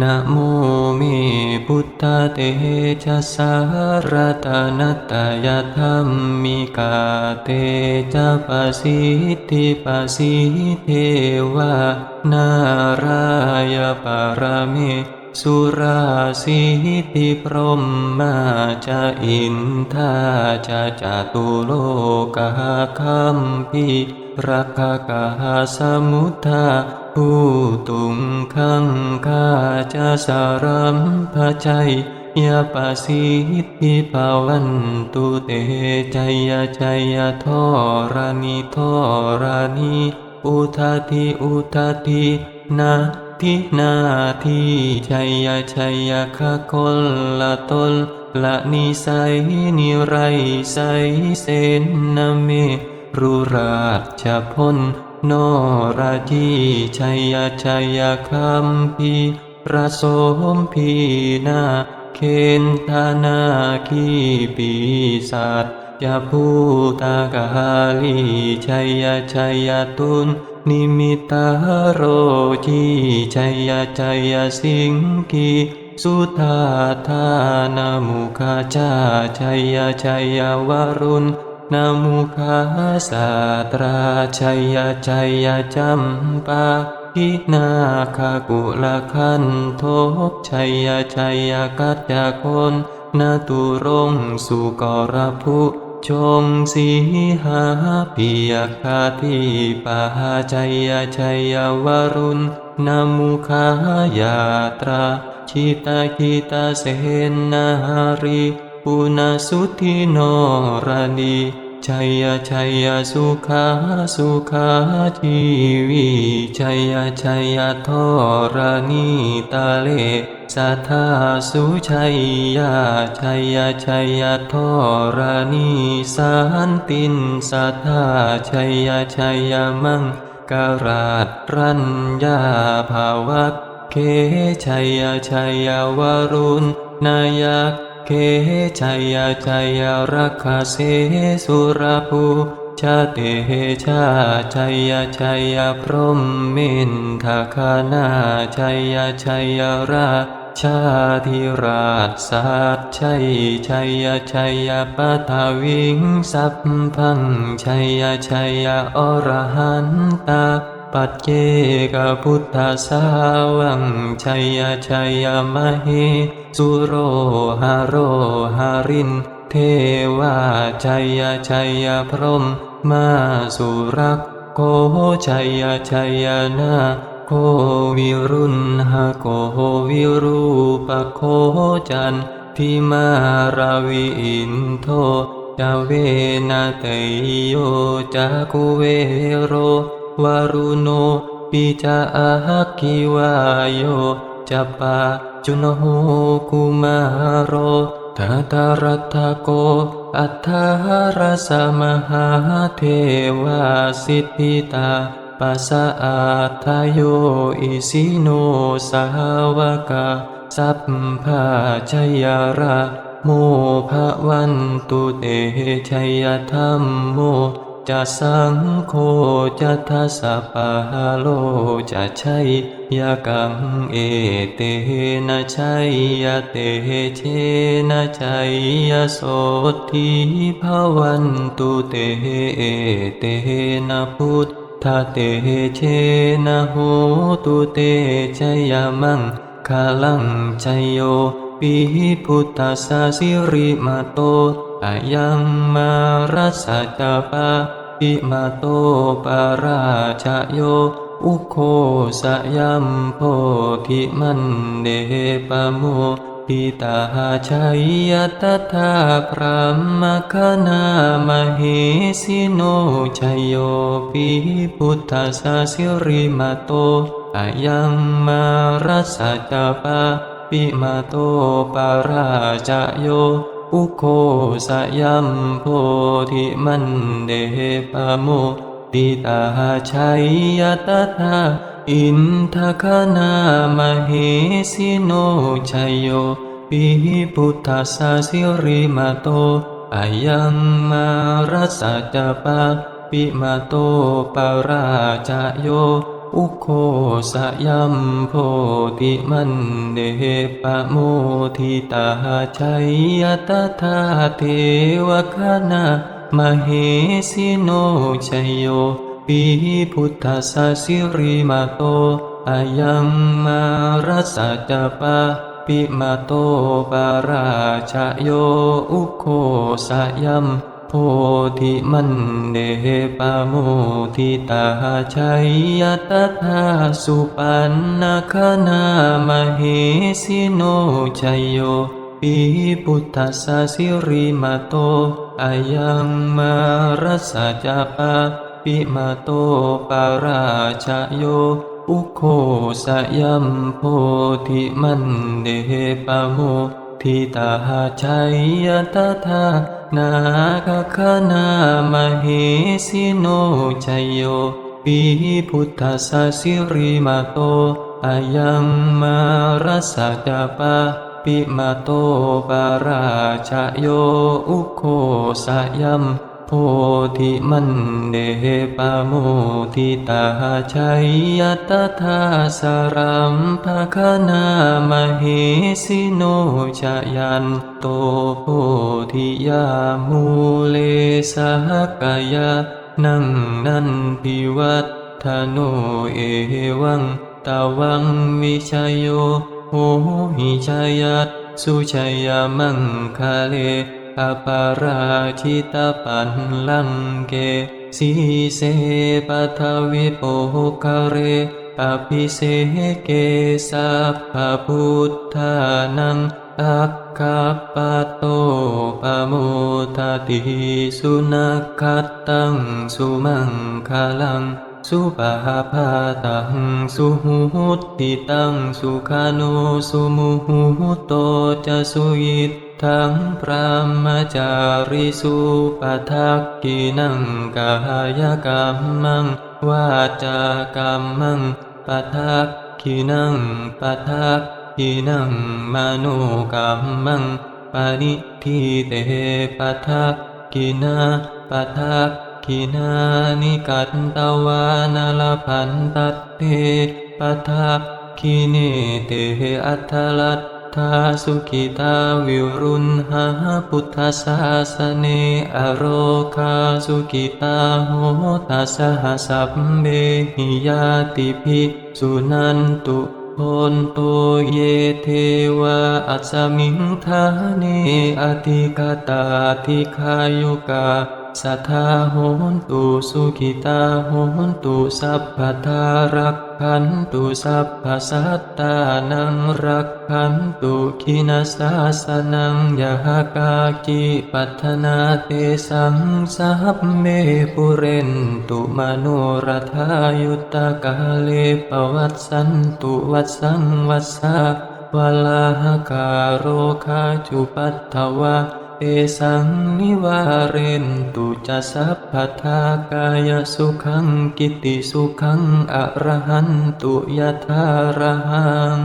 นะโมเมพุทธเตชะสารตนัตตยธรรมมิกาเตจะปะสิทธิปะสิเทวานารายปารเมสุราสิติพรหมมาจะอินทาจะจตุโลกาคัมพีรักขกาสมุทธาผู้ตุง ขังคาจะสารัมพชัยยาปสิทธิภาวันตุเตใจยใจยาทอรานิทอรานิอุทาทิอุทาทินาทินาทีชัยยชัยยคะคนละตนละนิสัยนิไรใสเสนนเมรุราชพล นราจีชัยชัยคัมพีประสมพีนาเคนธานาคีปีศาจยาภูตากาลีชัยชัยตุนนิมิตาโรจีชัยชัยสิงกีสุธาธานามุขจาชัยชัยวรุณ นามุขาสาตราชัยชัยจัมปาพินาคากุลคันโทชัยชัยกัจจคนนาตุรงสุกรภุชงสีหาปิยคาทิปาชัยชัยวรุณนามุขายาตราชิตาคิตาเสนารี ปุณสุธิโนรานีชัยชัยสุขาสุขาชีวีชัยชัยทอรานีตาเลสัทธาสุชัยยาชัยชัยทอรานีสันตินสัทธาชัยชัยมังการาตรัญญาภาวัเคชัยชัยวรุณนายัก เคชัยชัยรักขเสสุรภูชาเตชาชัยชัยพรหมเมนทาคานาชัยชัยราชาธิราชสัตชัยชัยชัยปัทวิงสัพพังชัยชัยอรหันตา ปัจเจกพุทธสาวังชัยชัยมเหสุโรหาโรหาริน เทวาชัยชัยพรหมมาสุรักโกชัยชัยนาโควิรุณหโกวิรูปโคจันทิมาราวิอินโทจาเวนะเตโยจากุเวโร วารุโน ปิจาอาคิวายโยจัปปาจุนโหกุมาโรทาตารัตโก อัฏฐารสมหาเทวาสิทธิตาปัสสะอาทายโยอิสิโนสาวกาสัพพาชยาราโมภะวันตุเตชัยธรรมโม จะสังโฆจะทัสสะปะโลจะชัยยกังเอเตนะชัยยเตเชนะชัยยโสทิภวันตุเตเอเตนะพุทธเตเชนะโหตุเตชยมังคาลังชยโยปิพุทธสสิริมาโตอายังมารัสสะจปา ปิมาโตปาราชโย อุโคสยัมโพธิมันเดปโมปิตาชัยยตถาพระมคณามเหสิโนชยโยปิพุทธสาสิริมาโตอายังมารัสสะจปาปิมาโตปาราชโย อุโคสยัมโพธิมันเดปโมปิตาชัยยตถาอินทคณามเหสิโนชัยโยปิพุทธสาสิริมาโตอายังมารัสสะจาปาปิมาโตปาราชโย อุโคสยัมโพธิมันเดปะโมทิตาชัยยตถาเทวคณามเหสิโนชัยโยปีพุทธสสิริมาโตอายังมารัสสะจปะปิมาโตปาราชโยอุโคสยัม โพธิมันเดปะโมทิตาชัยยตถาสุปันนาคนามเหสิโนชัยโยปีพุทธสสิริมาโตอายังมารัสสะจปะปิมาโตปาราชโยอุโคสยัมโพธิมันเดปะโมทิตาชัยยตถา นาคคนามเหสิโนชัยโยปีพุทธสสิริมาโตอายังมารสัจปะปิมาโตปาราชโยอุโคสยัม พธิมันเดปโมทิตาชัยยตถาสรัมภคณามเหสิโนชยันโตโพธิยามูเลสหกายะนังนันพิวัตทโนเอวังตาวังวิชยโยโหหิชยัตสุชยมังคาเล อปาราชิตาปันลังเกสีเสปัทวิโปคเรอภิเสเกสัพพพุทธานังอัคคปโตปโมทติสุนัขคัตตังสุมังคลัง สุปาพาตังสุหุติตังสุขานุสุมุหุโตจะสุยิต ทังพระมจาริสุปทักกินังกายกรรมังวาจากรรมังปทักกินังปทักกินังมโนกรรมังปณิทิเตปทักกินาปทักกินานิกัตตวานาลพันตัตเตปทักกิเนเตอัทลัต ทาสุขิตาวิรุณหาพุทธศาสเนอโรคาสุขิตาโหตัสหสัพเบหิยาติภิสุนันตุโนโตเยเทวาอัสมิงทาเนอติกาตาทิคายุกา สัทธาโหนตุสุขิตาโหนตุสัพพทารักขันตุสัพพสัตตานังรักขันตุขินาสาสนังยะกาจิปัฒนาเตสังสัพเมปุเรนตุมโนรธายุตตกาเลปวัตสันตุวัตสังวัสสะวลาหกาโรคาจุปัตถวะ เอสังนิวาเรนตุจะสัพพทากายสุขังกิติสุขังอรหันตุยะธารหัง